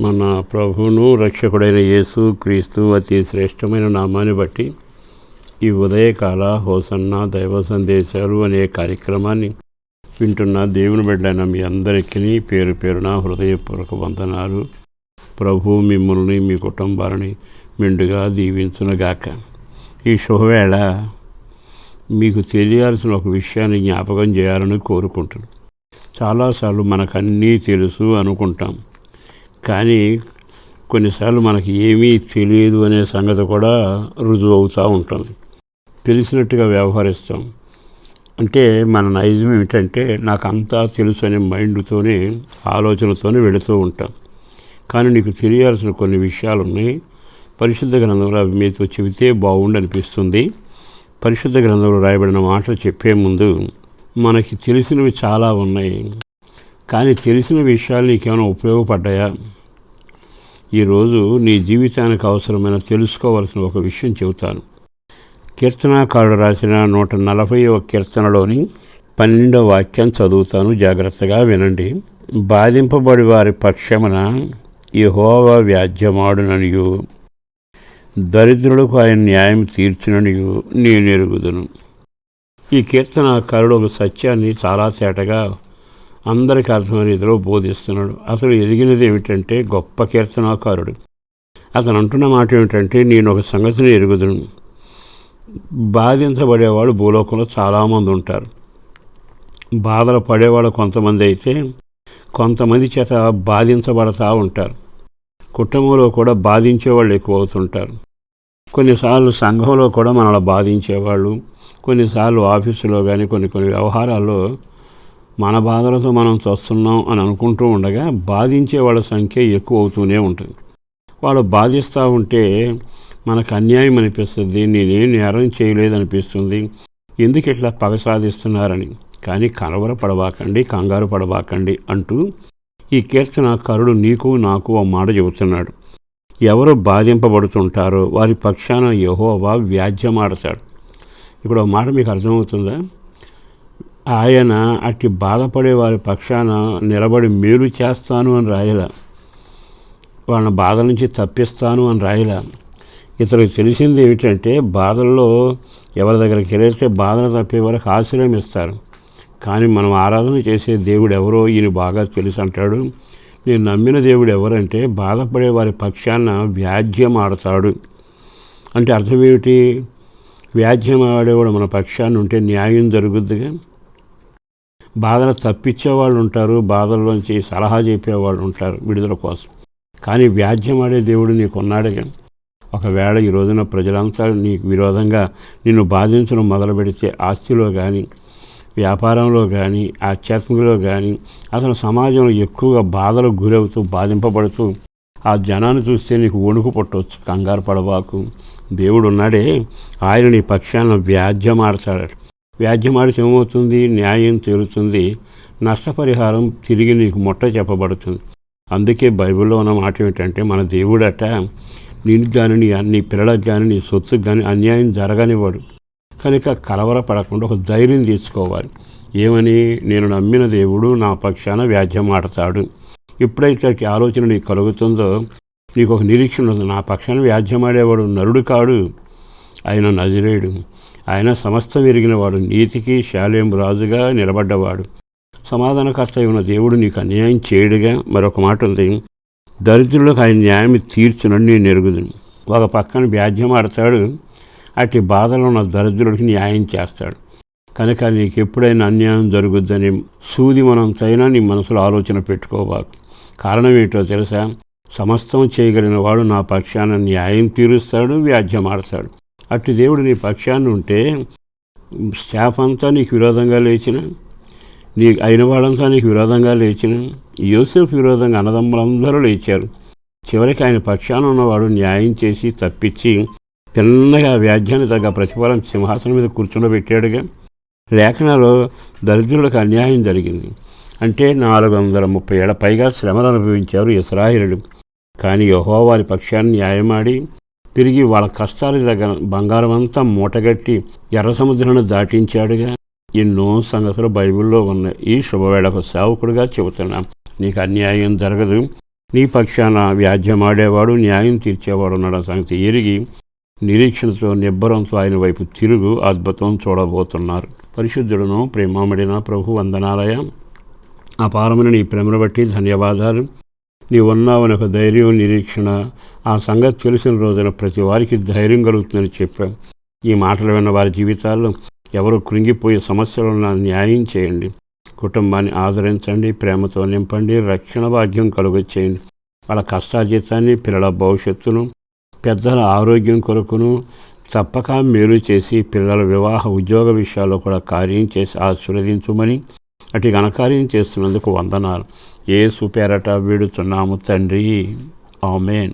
మన ప్రభువును రక్షకుడైన యేసు క్రీస్తు అతి శ్రేష్టమైన నామాన్ని బట్టి ఈ ఉదయకాల హోసన్న దైవ సందేశాలు అనే కార్యక్రమాన్ని వింటున్న దేవుని బిడ్డైన మీ అందరికీ పేరు పేరున హృదయపూర్వక వందనాలు. ప్రభు మిమ్మల్ని మీ కుటుంబాలని మెండుగా దీవించునుగాక. ఈ శుభవేళ మీకు తెలియాల్సిన ఒక విషయాన్ని జ్ఞాపకం చేయాలని కోరుకుంటున్నాను. చాలాసార్లు మనకు అన్నీ తెలుసు అనుకుంటాం. కానీ కొన్నిసార్లు మనకి ఏమీ తెలియదు అనే సంగతి కూడా రుజువు అవుతూ ఉంటుంది. తెలిసినట్టుగా వ్యవహరిస్తాం. అంటే మన నైజం ఏమిటంటే నాకు అంతా తెలుసు అనే మైండ్తోనే ఆలోచనతోనే వెళుతూ ఉంటాం. కానీ నీకు తెలియాల్సిన కొన్ని విషయాలు ఉన్నాయి పరిశుద్ధ గ్రంథంలో అవి మీతో చెబితే బాగుండి అనిపిస్తుంది పరిశుద్ధ గ్రంథంలో రాయబడిన మాటలు చెప్పే ముందు మనకి తెలిసినవి చాలా ఉన్నాయి. కానీ తెలిసిన విషయాలు నీకేమైనా ఉపయోగపడ్డాయా? ఈరోజు నీ జీవితానికి అవసరమైన తెలుసుకోవాల్సిన ఒక విషయం చెబుతాను. కీర్తనాకారుడు రాసిన నూట నలభైవ కీర్తనలోని పన్నెండవ వాక్యం చదువుతాను. జాగ్రత్తగా వినండి. బాధింపబడి వారి పక్షమున యెహోవ వ్యాజ్యమాడుననియు. దరిద్రులకు ఆయన న్యాయం తీర్చుననియు. నేను ఎరుగుదును. ఈ కీర్తనాకారుడు ఒక సత్యాన్ని చాలా తేటగా అందరికీ అర్థమైన రీతిలో బోధిస్తున్నాడు. అసలు ఎదిగినది ఏమిటంటే గొప్ప కీర్తనాకారుడు. అతను అంటున్న మాట ఏమిటంటే నేను ఒక సంగతిని ఎరుగుదును. బాధించబడేవాడు భూలోకంలో చాలామంది ఉంటారు. బాధలు పడేవాడు కొంతమంది అయితే కొంతమంది చేత బాధించబడతా ఉంటారు. కుటుంబంలో కూడా బాధించేవాళ్ళు ఎక్కువ అవుతుంటారు కొన్నిసార్లు సంఘంలో కూడా మనల్ని బాధించేవాళ్ళు కొన్నిసార్లు ఆఫీసులో కానీ కొన్ని కొన్ని వ్యవహారాల్లో మన బాధలతో మనం చస్తున్నాం అని అనుకుంటూ ఉండగా బాధించే వాళ్ళ సంఖ్య ఎక్కువ అవుతూనే ఉంటుంది. వాళ్ళు బాధిస్తూ ఉంటే మనకు అన్యాయం అనిపిస్తుంది నేనేం నేరం చేయలేదనిపిస్తుంది. ఎందుకు ఇట్లా పగ సాధిస్తున్నారని? కానీ కలవర పడబాకండి కంగారు పడబాకండి అంటూ ఈ కీర్తనాకారుడు నీకు నాకు ఆ మాట చెబుతున్నాడు. ఎవరు బాధింపబడుతుంటారో వారి పక్షాన యహోవా వ్యాజ్యమాడతాడు. ఇప్పుడు ఆ మాట మీకు అర్థమవుతుందా? ఆయన అట్టి బాధపడే వారి పక్షాన నిలబడి మేలు చేస్తాను అని రాయల. వాళ్ళ బాధ నుంచి తప్పిస్తాను అని రాయల. ఇతరులకు తెలిసింది ఏమిటంటే బాధల్లో ఎవరి దగ్గరికి వెళితే బాధలు తప్పే వారికి ఆశ్రయం ఇస్తారు. కానీ మనం ఆరాధన చేసే దేవుడు ఎవరో ఈయన బాగా తెలుసు అంటాడు. నేను నమ్మిన దేవుడు ఎవరంటే బాధపడే వారి పక్షాన వ్యాజ్యం ఆడతాడు. అంటే అర్థం ఏమిటి? వ్యాజ్యం ఆడేవాడు మన పక్షాన్ని ఉంటే న్యాయం జరుగుద్దిగా. బాధలు తప్పించేవాళ్ళు ఉంటారు బాధల్లోంచి సలహా చెప్పేవాళ్ళు ఉంటారు విడుదల కోసం. కానీ వ్యాజ్యం ఆడే దేవుడు నీకున్నాడే. ఒకవేళ ఈ రోజున ప్రజలంతా నీకు విరోధంగా నిన్ను బాధించడం మొదలు పెడితే ఆస్తిలో కానీ వ్యాపారంలో కానీ ఆధ్యాత్మికలో కానీ అసలు సమాజంలో ఎక్కువగా బాధలకు గురవుతూ బాధింపబడుతూ ఆ జనాన్ని చూస్తే నీకు వణుకు పుట్టవచ్చు కంగారు పడబాకు. దేవుడు ఉన్నాడే ఆయన నీ పక్షాన వ్యాజ్యమాడతాడట. వ్యాజ్యమాడితే ఏమవుతుంది న్యాయం తీరుతుంది నష్టపరిహారం తిరిగి నీకు మొట్ట చెప్పబడుతుంది. అందుకే బైబిల్లో ఉన్న మాట ఏమిటంటే మన దేవుడట నీకు కానీ నీ నీ పిల్లలకు కానీ నీ సొత్తుకు కానీ అన్యాయం జరగనివాడు కనుక కలవరపడకుండా ఒక ధైర్యం తీసుకోవాలి. ఏమని? నేను నమ్మిన దేవుడు నా పక్షాన వ్యాజ్యం ఆడతాడు ఎప్పుడైతే ఆలోచన నీకు కలుగుతుందో నీకు ఒక నిరీక్షణ ఉంది నా పక్షాన వ్యాధ్యం ఆడేవాడు నరుడు కాడు. ఆయన నజరేయుడు. ఆయన సమస్తం ఎరిగినవాడు నీతికి శాలేం రాజుగా నిలబడ్డవాడు. సమాధానకర్త ఉన్న దేవుడు నీకు అన్యాయం చేయడుగా మరొక మాట ఉంది. దరిద్రులకు ఆయన న్యాయం తీర్చునని నేను ఎరుగుదును. ఒక పక్కన వ్యాజ్యం ఆడతాడు అట్టి బాధలో ఉన్న దరిద్రుడికి న్యాయం చేస్తాడు. కనుక నీకు ఎప్పుడైనా అన్యాయం జరుగుద్దని సూది మనంతైనా నీ మనసులో ఆలోచన పెట్టుకోబాకు. కారణం ఏంటో తెలుసా? సమస్తం చేయగలిగిన వాడు నా పక్షాన న్యాయం తీరుస్తాడు వ్యాజ్యం ఆడతాడు. అట్టి దేవుడు నీ పక్షాన్ని ఉంటే స్టాఫ్ అంతా నీకు విరోధంగా లేచిన నీ అయిన వాళ్ళంతా నీకు విరోధంగా లేచిన యోసేఫ్ విరోధంగా అన్నదమ్ములందరూ లేచారు. చివరికి ఆయన పక్షాన ఉన్నవాడు న్యాయం చేసి తప్పించి తిన్నగా వ్యాధ్యాన్ని తగ్గ ప్రతిఫలం సింహాసనం మీద కూర్చుండబెట్టాడుగా. లేఖనాలో దరిద్రులకు అన్యాయం జరిగింది. అంటే నాలుగు వందల ముప్పై ఏళ్ళ పైగా శ్రమలు అనుభవించారు ఇస్రాయిలు కానీ యహో వారి పక్షాన్ని న్యాయమాడి తిరిగి వాళ్ళ కష్టాలు దగ్గర బంగారం అంతా మూటగట్టి ఎర్ర సముద్రాన్ని దాటించాడుగా. ఎన్నో సంగతులు బైబిల్లో ఉన్నాయి. ఈ శుభవేళకు సేవకుడిగా చెబుతున్నాం నీకు అన్యాయం జరగదు. నీ పక్షాన వ్యాజ్యమాడేవాడు న్యాయం తీర్చేవాడు ఉన్నాడు సంగతి ఎరిగి నిరీక్షణతో నిబ్బరంతో ఆయన వైపు తిరుగు అద్భుతం చూడబోతున్నారు. పరిశుద్ధుడును ప్రేమామడిన ప్రభు వందనాలయ. అపారమైన నీ ప్రేమను బట్టి ధన్యవాదాలు. నీవున్నావని ఒక ధైర్యం నిరీక్షణ. ఆ సంగతి తెలిసిన రోజున ప్రతి వారికి ధైర్యం కలుగుతుందని చెప్పాం ఈ మాటలు విన్న వారి జీవితాల్లో ఎవరు కృంగిపోయే సమస్యలున్న న్యాయం చేయండి. కుటుంబాన్ని ఆదరించండి ప్రేమతో నింపండి రక్షణ భాగ్యం కలుగచేయండి. వాళ్ళ కష్టార్జితాన్ని పిల్లల భవిష్యత్తును పెద్దల ఆరోగ్యం కొరకును తప్పక మేలు చేసి పిల్లల వివాహ ఉద్యోగ విషయాల్లో కూడా కార్యం చేసి ఆశీర్వదించుమని అటు ఘనకార్యం చేస్తున్నందుకు వందనాలు. ఏసు పేరట వీడుతున్నాము తండ్రి. ఆమెన్.